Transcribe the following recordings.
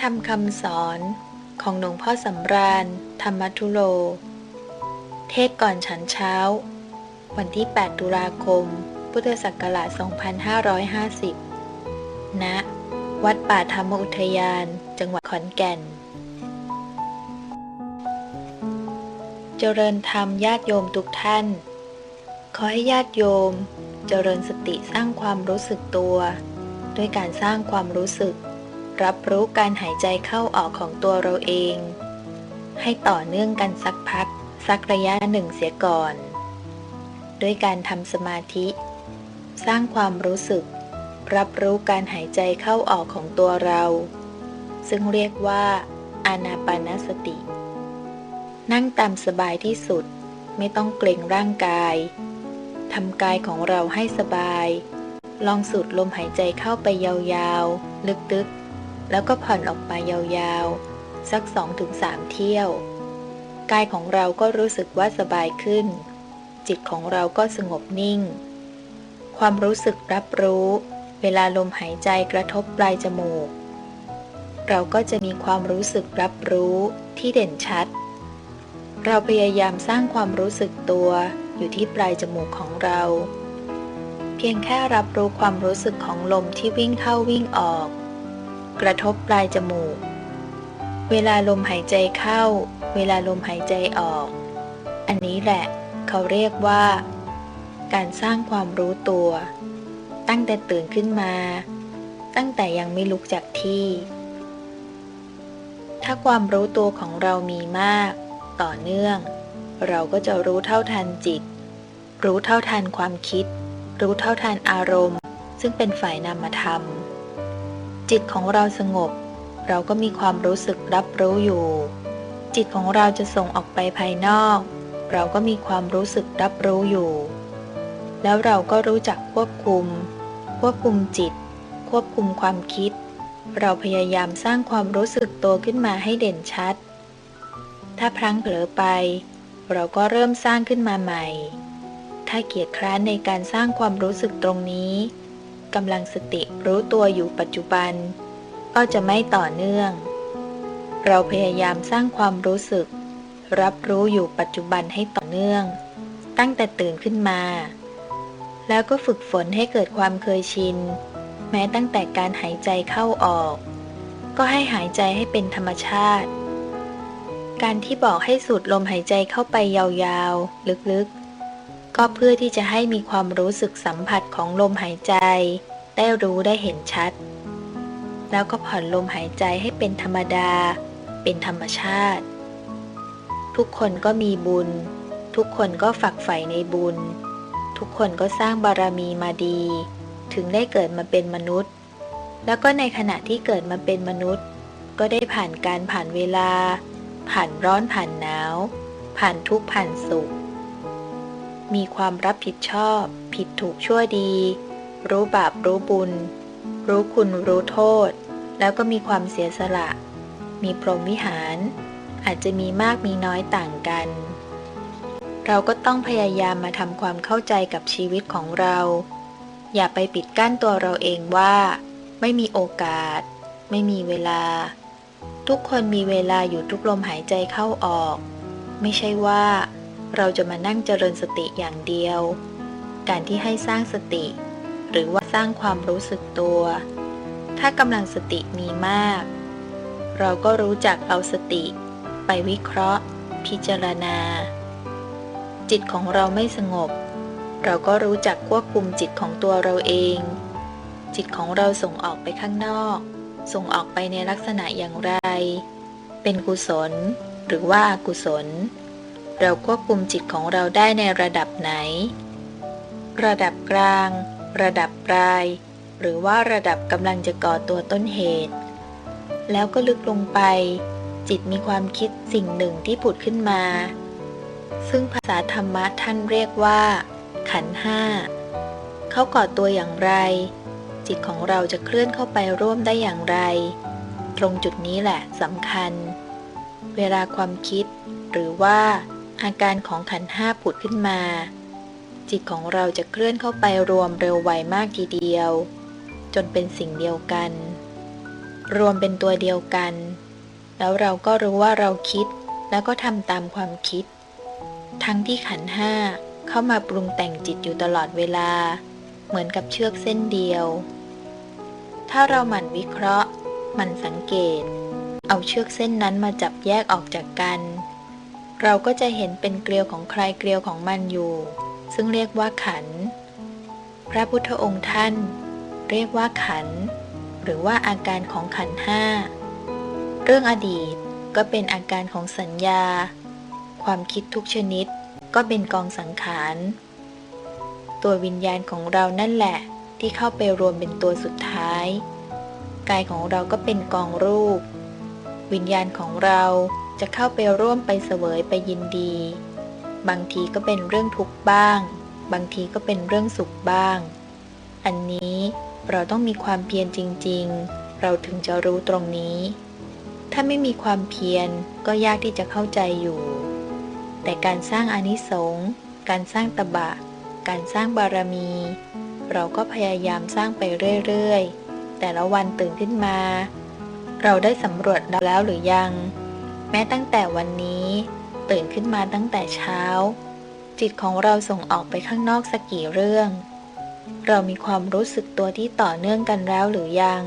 ธรรมคำสอนของหลวงพ่อสำราญ ธรรมทุโล เทศก่อนฉันเช้า วันที่ 8 ตุลาคม พุทธศักราช 2550 ณ วัดป่าธรรมอุทยาน จังหวัดขอนแก่น เจริญธรรมญาติโยมทุกท่าน ขอให้ญาติโยม เจริญสติสร้างความรู้สึกตัว ด้วยการสร้างความรู้สึก รับรู้การหายใจเข้าออกของตัวเราเอง ให้ต่อเนื่องกันสักพัก สักระยะหนึ่งเสียก่อน ด้วยการทำสมาธิ สร้างความรู้สึก รับรู้การหายใจเข้าออกของตัวเรา ซึ่งเรียกว่าอานาปานสติ นั่งตามสบายที่สุดไม่ต้องเกรงร่างกายทำกายของเราให้สบาย ลองสูดลมหายใจเข้าไปยาวๆ ลึกๆ แล้วก็ผ่อนออกมายาวๆ สัก 2-3 เที่ยว กายของเราก็รู้สึกว่าสบายขึ้น จิตของเราก็สงบนิ่ง ความรู้สึกรับรู้ เวลาลมหายใจกระทบปลายจมูก เราก็จะมีความรู้สึกรับรู้ที่เด่นชัด เราพยายามสร้างความรู้สึกตัวอยู่ที่ปลายจมูกของเรา เพียงแค่รับรู้ความรู้สึกของลมที่วิ่งเข้าวิ่งออก กระทบปลายจมูก เวลาลมหายใจเข้า เวลาลมหายใจออก อันนี้แหละเขาเรียกว่า การสร้างความรู้ตัว ตั้งแต่ตื่นขึ้นมา ตั้งแต่ยังไม่ลุกจากที่ ถ้าความรู้ตัวของเรามีมาก ต่อเนื่อง เราก็จะรู้เท่าทันจิต รู้เท่าทันความคิด รู้เท่าทันอารมณ์ ซึ่งเป็นฝ่ายนามธรรม จิตของเราสงบ เราก็มีความรู้สึกรับรู้อยู่ จิตของเราจะส่งออกไปภายนอก เราก็มีความรู้สึกรับรู้อยู่ แล้วเราก็รู้จักควบคุม ควบคุมจิต ควบคุมความคิด เราพยายามสร้างความรู้สึกตัวขึ้นมาให้เด่นชัด ถ้าพลั้งเผลอไป เราก็เริ่มสร้างขึ้นมาใหม่ ถ้าเกียจคร้านในการสร้างความรู้สึกตรงนี้ กำลังสติรู้ตัวอยู่ปัจจุบัน ก็จะไม่ต่อเนื่อง เราพยายามสร้างความรู้สึก รับรู้อยู่ปัจจุบันให้ต่อเนื่อง ตั้งแต่ตื่นขึ้นมา แล้วก็ฝึกฝนให้เกิดความเคยชิน แม้ตั้งแต่การหายใจเข้าออก ก็ให้หายใจให้เป็นธรรมชาติ การที่บอกให้สูดลมหายใจเข้าไปยาวๆ ลึกๆ ก็เพื่อที่จะให้มีความรู้สึกสัมผัสของลมหายใจ ได้รู้ได้เห็นชัด แล้วก็ผ่อนลมหายใจให้เป็นธรรมดา เป็นธรรมชาติ ทุกคนก็มีบุญ ทุกคนก็ฝักใฝ่ในบุญ ทุกคนก็สร้างบารมีมาดี ถึงได้เกิดมาเป็นมนุษย์ แล้วก็ในขณะที่เกิดมาเป็นมนุษย์ ก็ได้ผ่านการผ่านเวลา ผ่านร้อนผ่านหนาว ผ่านทุกข์ผ่านสุข มีความรับผิดชอบ ผิดถูกชั่วดี รู้บาปรู้บุญ รู้คุณรู้โทษ แล้วก็มีความเสียสละ มีพรหมวิหาร อาจจะมีมากมีน้อยต่างกัน เราก็ต้องพยายามมาทำความเข้าใจกับชีวิตของเรา อย่าไปปิดกั้นตัวเราเองว่า ไม่มีโอกาส ไม่มีเวลา ทุกคนมีเวลาอยู่ทุกลมหายใจเข้าออก ไม่ใช่ว่า เราจะมานั่งเจริญสติอย่างเดียว การที่ให้สร้างสติ หรือว่าสร้างความรู้สึกตัว ถ้ากำลังสติมีมาก เราก็รู้จักเอาสติ ไปวิเคราะห์ พิจารณา จิตของเราไม่สงบ เราก็รู้จักควบคุมจิตของตัวเราเอง จิตของเราส่งออกไปข้างนอก ส่งออกไปในลักษณะอย่างไร เป็นกุศล หรือว่าอกุศล เราควบคุมจิตของเราได้ในระดับไหน ระดับกลาง ระดับปลาย หรือว่าระดับกำลังจะก่อตัวต้นเหตุ แล้วก็ลึกลงไป จิตมีความคิดสิ่งหนึ่งที่ผุดขึ้นมา ซึ่งภาษาธรรมะท่านเรียกว่า ขันห้าเขาก่อตัวอย่างไร จิตของเราจะเคลื่อนเข้าไปร่วมได้อย่างไร ตรงจุดนี้แหละสำคัญ เวลาความคิดหรือว่า อาการของขันห้าผุดขึ้นมา จิตของเราจะเคลื่อนเข้าไปรวมเร็วไวมากทีเดียว จนเป็นสิ่งเดียวกัน รวมเป็นตัวเดียวกัน แล้วเราก็รู้ว่าเราคิดแล้วก็ทำตามความคิด ทั้งที่ขันห้าเข้ามาปรุงแต่งจิตอยู่ตลอดเวลา เหมือนกับเชือกเส้นเดียว ถ้าเราหมั่นวิเคราะห์หมั่นสังเกต เอาเชือกเส้นนั้นมาจับแยกออกจากกัน เราก็จะเห็นเป็นเกลียวของใครเกลียวของมันอยู่ ซึ่งเรียกว่าขัน พระพุทธองค์ท่าน เรียกว่าขัน หรือว่าอาการของขันห้า เรื่องอดีตก็เป็นอาการของสัญญา ความคิดทุกชนิดก็เป็นกองสังขาร ตัววิญญาณของเรานั่นแหละ ที่เข้าไปรวมเป็นตัวสุดท้าย กายของเราก็เป็นกองรูป วิญญาณของเรา จะเข้าไปร่วมไปเสวยไปยินดี บางทีก็เป็นเรื่องทุกข์บ้าง บางทีก็เป็นเรื่องสุขบ้าง อันนี้เราต้องมีความเพียรจริง ๆ เราถึงจะรู้ตรงนี้ ถ้าไม่มีความเพียรก็ยากที่จะเข้าใจอยู่ แต่การสร้างอนิสงส์การสร้างตบะ การสร้างบารมี เราก็พยายามสร้างไปเรื่อย ๆ แต่ละวันตื่นขึ้นมา เราได้สำรวจแล้วหรือยัง แม้ตั้งแต่วันนี้ ตื่นขึ้นมาตั้งแต่เช้า จิตของเราส่งออกไปข้างนอกสักกี่เรื่อง เรามีความรู้สึกตัวที่ต่อเนื่องกันแล้วหรือยัง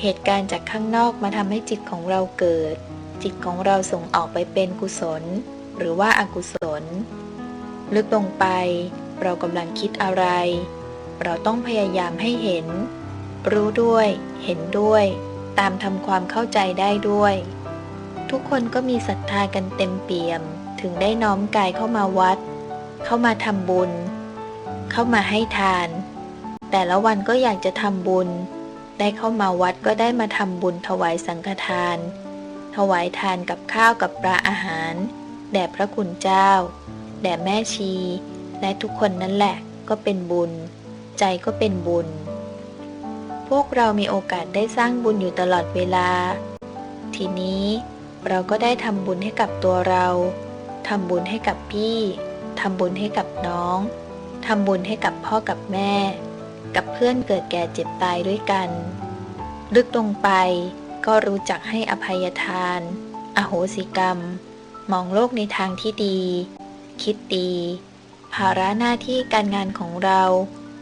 เหตุการณ์จากข้างนอกมาทำให้จิตของเราเกิด จิตของเราส่งออกไปเป็นกุศล หรือว่าอากุศล ลึกลงไป เรากำลังคิดอะไร เราต้องพยายามให้เห็น รู้ด้วย เห็นด้วย ตามทำความเข้าใจได้ด้วย ทุกคนก็มีศรัทธากันเต็มเปี่ยม ถึงได้น้อมกายเข้ามาวัด เข้ามาทำบุญ เข้ามาให้ทาน แต่ละวันก็อยากจะทำบุญ ได้เข้ามาวัดก็ได้มาทำบุญถวายสังฆทาน ถวายทานกับข้าวกับปลาอาหาร แด่พระคุณเจ้า แด่แม่ชี และทุกคนนั่นแหละก็เป็นบุญ ใจก็เป็นบุญ พวกเรามีโอกาสได้สร้างบุญอยู่ตลอดเวลา ทีนี้ เราก็ได้ทำบุญให้กับตัวเรา ทำบุญให้กับพี่ ทำบุญให้กับน้อง ทำบุญให้กับพ่อกับแม่ กับเพื่อนเกิดแก่เจ็บตายด้วยกัน ลึกลงไปก็รู้จักให้อภัยทาน อโหสิกรรม มองโลกในทางที่ดี คิดดี ภาระหน้าที่การงานของเรา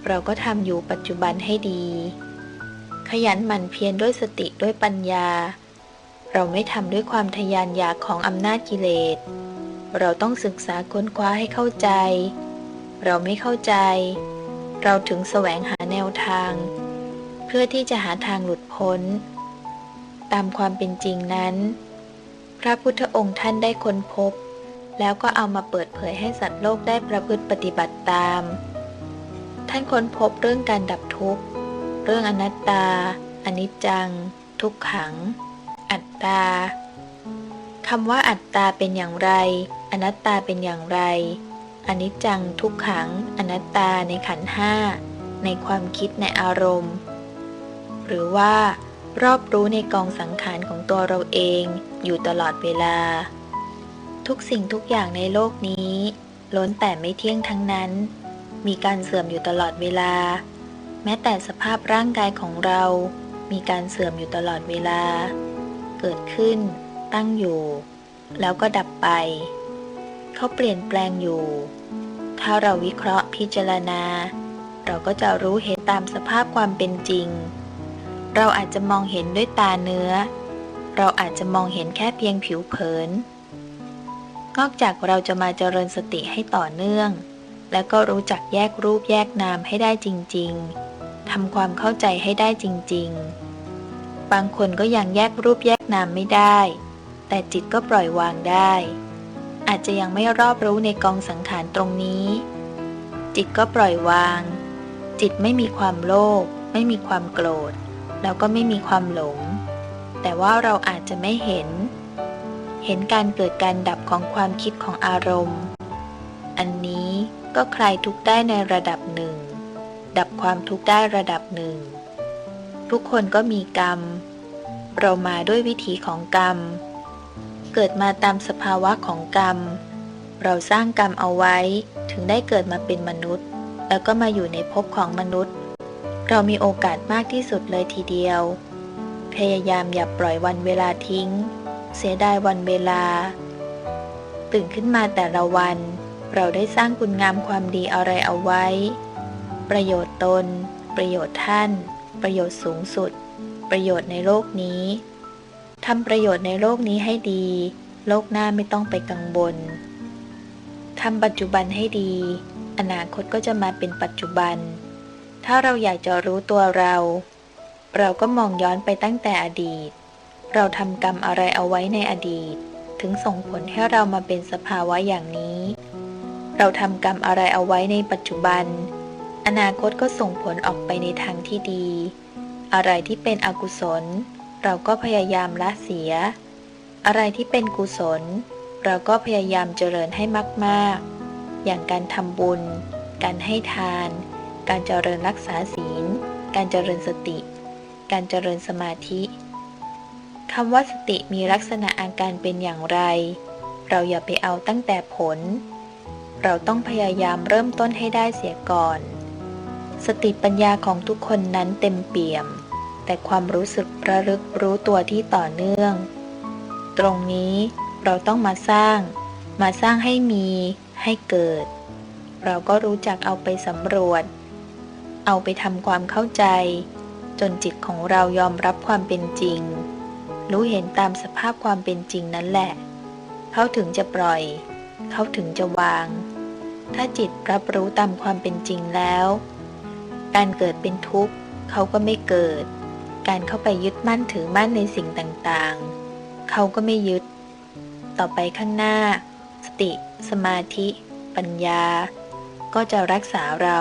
เราก็ทำอยู่ปัจจุบันให้ดี ขยันหมั่นเพียรด้วยสติด้วยปัญญา เราไม่ทำด้วยความทยานอยากของอำนาจกิเลส เราต้องศึกษาค้นคว้าให้เข้าใจ เราไม่เข้าใจ เราถึงแสวงหาแนวทาง เพื่อที่จะหาทางหลุดพ้น ตามความเป็นจริงนั้น พระพุทธองค์ท่านได้ค้นพบ แล้วก็เอามาเปิดเผยให้สัตว์โลกได้ประพฤติปฏิบัติตาม ท่านค้นพบเรื่องการดับทุกข์ เรื่องอนัตตา อนิจจัง ทุกขัง อัตตาคำว่าอัตตาเป็นอย่างไร อนัตตาเป็นอย่างไรอนิจจังทุกขัง อนัตตาในขันห้าในความคิดในอารมณ์ หรือว่ารอบรู้ในกองสังขารของตัวเราเองอยู่ตลอดเวลา ทุกสิ่งทุกอย่างในโลกนี้ ล้นแต่ไม่เที่ยงทั้งนั้น มีการเสื่อมอยู่ตลอดเวลา แม้แต่สภาพร่างกายของเรา มีการเสื่อมอยู่ตลอดเวลา เกิดขึ้น ตั้งอยู่ แล้วก็ดับไป เขาเปลี่ยนแปลงอยู่ ถ้าเราวิเคราะห์พิจารณา เราก็จะรู้เห็นตามสภาพความเป็นจริง เราอาจจะมองเห็นด้วยตาเนื้อ เราอาจจะมองเห็นแค่เพียงผิวเผิน นอกจากเราจะมาเจริญสติให้ต่อเนื่อง แล้วก็รู้จักแยกรูปแยกนามให้ได้จริง ๆทำความเข้าใจให้ได้จริง ๆ บางคนก็ยังแยกรูปแยกนามไม่ได้ แต่จิตก็ปล่อยวางได้ อาจจะยังไม่รอบรู้ในกองสังขารตรงนี้ จิตก็ปล่อยวาง จิตไม่มีความโลภไม่มีความโกรธ แล้วก็ไม่มีความหลง แต่ว่าเราอาจจะไม่เห็น เห็นการเกิดการดับของความคิดของอารมณ์ อันนี้ก็คลายทุกข์ได้ในระดับหนึ่ง ดับความทุกข์ได้ระดับหนึ่ง ทุกคนก็มีกรรม เรามาด้วยวิถีของกรรม เกิดมาตามสภาวะของกรรม เราสร้างกรรมเอาไว้ถึงได้เกิดมาเป็นมนุษย์ แล้วก็มาอยู่ในภพของมนุษย์ เรามีโอกาสมากที่สุดเลยทีเดียว พยายามอย่าปล่อยวันเวลาทิ้ง เสียดายวันเวลา ตื่นขึ้นมาแต่ละวัน เราได้สร้างคุณงามความดีอะไรเอาไว้ ประโยชน์ตน ประโยชน์ท่าน ประโยชน์สูงสุด ประโยชน์ในโลกนี้ทำประโยชน์ในโลกนี้ให้ดี โลกหน้าไม่ต้องไปกังวลทำปัจจุบันให้ดี อนาคตก็จะมาเป็นปัจจุบัน ถ้าเราอยากจะรู้ตัวเรา เราก็มองย้อนไปตั้งแต่อดีต เราทำกรรมอะไรเอาไว้ในอดีต ถึงส่งผลให้เรามาเป็นสภาวะอย่างนี้ เราทำกรรมอะไรเอาไว้ในปัจจุบัน อนาคตก็ส่งผลออกไปในทางที่ดี อะไรที่เป็นอกุศล เราก็พยายามละเสีย อะไรที่เป็นกุศล เราก็พยายามเจริญให้มากๆ อย่างการทำบุญ การให้ทาน การเจริญรักษาศีล การเจริญสติ การเจริญสมาธิคำว่าสติมีลักษณะอาการเป็นอย่างไร เราอย่าไปเอาตั้งแต่ผล เราต้องพยายามเริ่มต้นให้ได้เสียก่อน สติปัญญาของทุกคนนั้นเต็มเปี่ยม แต่ความรู้สึกระลึกรู้ตัวที่ต่อเนื่อง ตรงนี้เราต้องมาสร้าง มาสร้างให้มีให้เกิด เราก็รู้จักเอาไปสำรวจ เอาไปทำความเข้าใจ จนจิตของเรายอมรับความเป็นจริง รู้เห็นตามสภาพความเป็นจริงนั่นแหละ เขาถึงจะปล่อย เขาถึงจะวาง ถ้าจิตรับรู้ตามความเป็นจริงแล้ว การเกิดเป็นทุกข์เขาก็ไม่เกิด การเข้าไปยึดมั่นถือมั่นในสิ่งต่างๆ เขาก็ไม่ยึด ต่อไปข้างหน้า สติ สมาธิ ปัญญา ก็จะรักษาเรา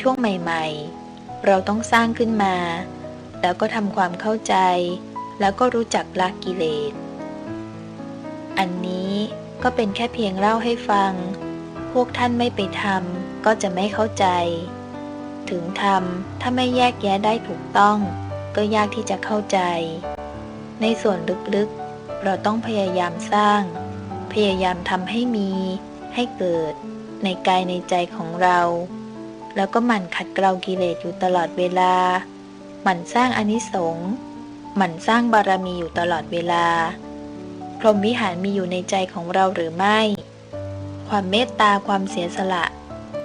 ช่วงใหม่ๆ เราต้องสร้างขึ้นมา แล้วก็ทำความเข้าใจ แล้วก็รู้จักละกิเลส อันนี้ก็เป็นแค่เพียงเล่าให้ฟัง พวกท่านไม่ไปทำ ก็จะไม่เข้าใจ ถึงทำถ้าไม่แยกแยะได้ถูกต้อง ก็ยากที่จะเข้าใจ ในส่วนลึกๆ เราต้องพยายามสร้าง พยายามทำให้มี ให้เกิด ในกายในใจของเรา แล้วก็หมั่นขัดเกลากิเลสอยู่ตลอดเวลา หมั่นสร้างอนิสงส์หมั่นสร้างบารมีอยู่ตลอดเวลา พรหมวิหารมีอยู่ในใจของเราหรือไม่ ความเมตตาความเสียสละ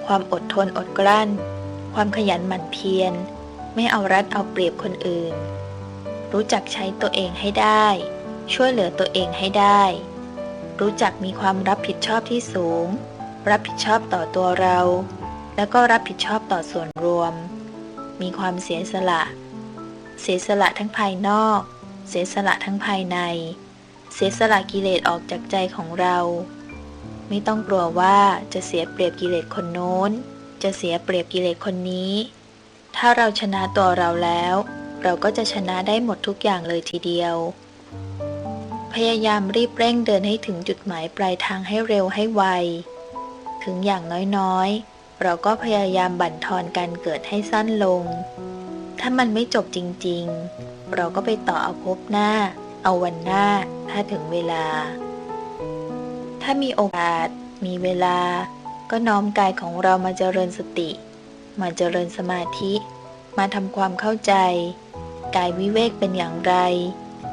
ความอดทนอดกลั้น ความขยันหมั่นเพียร ไม่เอารัดเอาเปรียบคนอื่น รู้จักใช้ตัวเองให้ได้ ช่วยเหลือตัวเองให้ได้ รู้จักมีความรับผิดชอบที่สูง รับผิดชอบต่อตัวเรา แล้วก็รับผิดชอบต่อส่วนรวม มีความเสียสละ เสียสละทั้งภายนอก เสียสละทั้งภายใน เสียสละกิเลสออกจากใจของเรา ไม่ต้องกลัวว่าจะเสียเปรียบกิเลสคนโน้น จะเสียเปรียบกิเลสคนนี้ ถ้าเราชนะตัวเราแล้ว เราก็จะชนะได้หมดทุกอย่างเลยทีเดียว พยายามรีบเร่งเดินให้ถึงจุดหมายปลายทางให้เร็วให้ไว ถึงอย่างน้อยๆ เราก็พยายามบั่นทอนการเกิดให้สั้นลง ถ้ามันไม่จบจริงๆ เราก็ไปต่อเอาพบหน้า เอาวันหน้า ถ้าถึงเวลา ถ้ามีโอกาส มีเวลา ก็น้อมกายของเรามาเจริญสติ มาเจริญสมาธิ มาทำความเข้าใจ กายวิเวกเป็นอย่างไร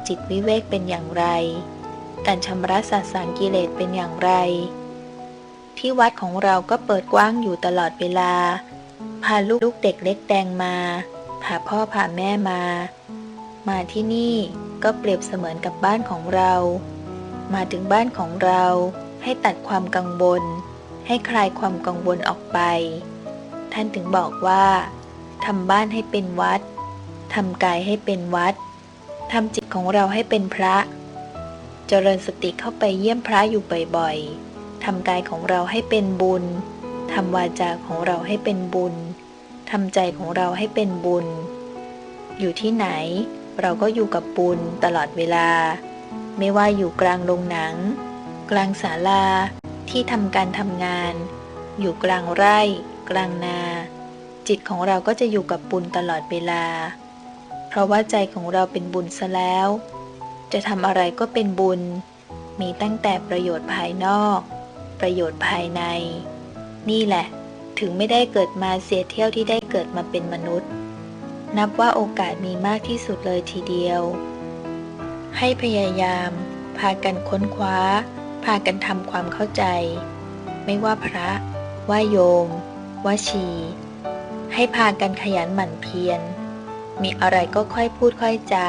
จิตวิเวกเป็นอย่างไร การชำระสัตสังกิเลสเป็นอย่างไร ที่วัดของเราก็เปิดกว้างอยู่ตลอดเวลา พาลูกลูกเด็กเล็กแดงมาพาพ่อพาแม่มา มาที่นี่ก็เปรียบเสมือนกับบ้านของเรา มาถึงบ้านของเรา ให้ตัดความกังวล ให้คลายความกังวลออกไป ท่านถึงบอกว่าทำบ้านให้เป็นวัดทำกายให้เป็นวัดทำจิตของเราให้เป็นพระ เจริญสติเข้าไปเยี่ยมพระอยู่บ่อยๆทำกายของเราให้เป็นบุญทำวาจาของเราให้เป็นบุญทำใจของเราให้เป็นบุญ อยู่ที่ไหน เราก็อยู่กับบุญตลอดเวลา ไม่ว่าอยู่กลางโรงหนัง กลางศาลา ที่ทำการทำงาน อยู่กลางไร่ กลางนา จิตของเราก็จะอยู่กับบุญตลอดเวลา เพราะว่าใจของเราเป็นบุญซะแล้ว จะทำอะไรก็เป็นบุญ มีตั้งแต่ประโยชน์ภายนอก ประโยชน์ภายใน นี่แหละ ถึงไม่ได้เกิดมาเสียเที่ยวที่ได้เกิดมาเป็นมนุษย์ นับว่าโอกาสมีมากที่สุดเลยทีเดียว ให้พยายาม พากันค้นคว้า พากันทำความเข้าใจ ไม่ว่าพระ ว่าโยม ว่าชี ให้พากันขยันหมั่นเพียร มีอะไรก็ค่อยพูดค่อยจา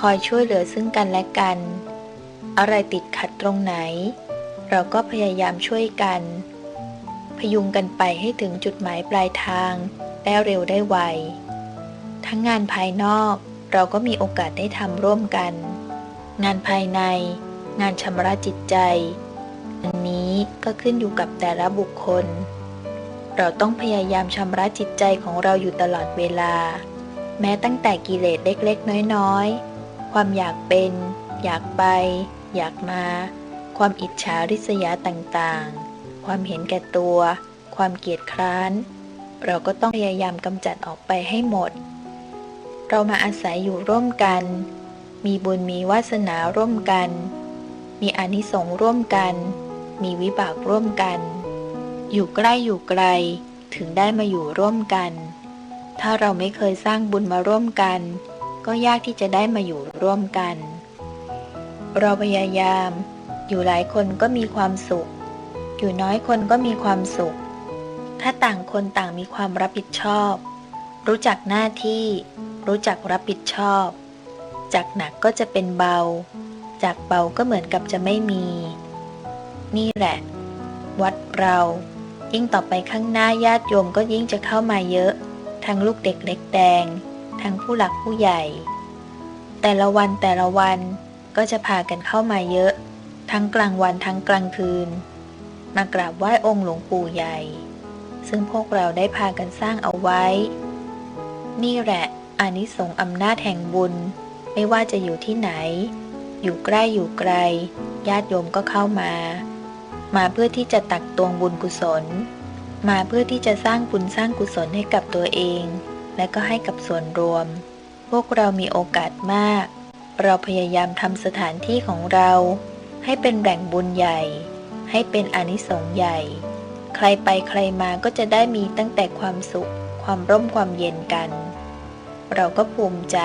คอยช่วยเหลือซึ่งกันและกัน อะไรติดขัดตรงไหน เราก็พยายามช่วยกัน พยุงกันไปให้ถึงจุดหมายปลายทาง ได้เร็วได้ไว ทั้งงานภายนอก เราก็มีโอกาสได้ทำร่วมกัน งานภายใน งานชำระจิตใจ อันนี้ก็ขึ้นอยู่กับแต่ละบุคคล เราต้องพยายามชำระจิตใจของเราอยู่ตลอดเวลา แม้ตั้งแต่กิเลสเล็กๆ น้อยๆ ความอยากเป็น อยากไป อยากมา ความอิจฉาริษยาต่างๆ ความเห็นแก่ตัว ความเกียจคร้าน เราก็ต้องพยายามกำจัดออกไปให้หมด เรามาอาศัยอยู่ร่วมกัน มีบุญมีวาสนาร่วมกัน มีอนิสงส์ร่วมกัน มีวิบากร่วมกัน อยู่ใกล้อยู่ไกลถึงได้มาอยู่ร่วมกัน ถ้าเราไม่เคยสร้างบุญมาร่วมกัน ก็ยากที่จะได้มาอยู่ร่วมกัน เราพยายาม อยู่หลายคนก็มีความสุข อยู่น้อยคนก็มีความสุข ถ้าต่างคนต่างมีความรับผิดชอบ รู้จักหน้าที่ รู้จักรับผิดชอบ จากหนักก็จะเป็นเบา จากเบาก็เหมือนกับจะไม่มี นี่แหละ วัดเรา ยิ่งต่อไปข้างหน้าญาติโยมก็ยิ่งจะเข้ามาเยอะ ทั้งลูกเด็กเล็กแดง ทั้งผู้หลักผู้ใหญ่ แต่ละวันแต่ละวันก็จะพากันเข้ามาเยอะ ทั้งกลางวันทั้งกลางคืน มากราบไหว้องค์หลวงปู่ใหญ่ ซึ่งพวกเราได้พากันสร้างเอาไว้ นี่แหละ อานิสงส์อำนาจแห่งบุญ ไม่ว่าจะอยู่ที่ไหน อยู่ใกล้อยู่ไกล ญาติโยมก็เข้ามา มาเพื่อที่จะตักตวงบุญกุศล มาเพื่อที่จะสร้างบุญสร้างกุศลให้กับตัวเอง และก็ให้กับส่วนรวม พวกเรามีโอกาสมาก เราพยายามทำสถานที่ของเรา ให้เป็นแหล่งบุญใหญ่ ให้เป็นอนิสงส์ใหญ่ ใครไปใครมาก็จะได้มีตั้งแต่ความสุข ความร่มความเย็นกัน เราก็ภูมิใจ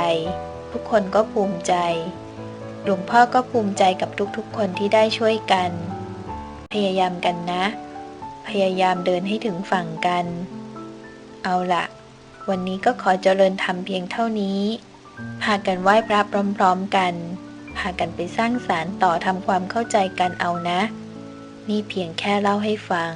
ทุกคนก็ภูมิใจ หลวงพ่อก็ภูมิใจกับทุกๆ คนที่ได้ช่วยกัน พยายามกันนะ พยายามเดินให้ถึงฝั่งกัน เอาละวันนี้ก็ขอเจริญธรรมเพียงเท่านี้พากันไหว้พระพร้อมๆกันพากันไปสร้างสารต่อทำความเข้าใจกันเอานะ นี่เพียงแค่เล่าให้ฟัง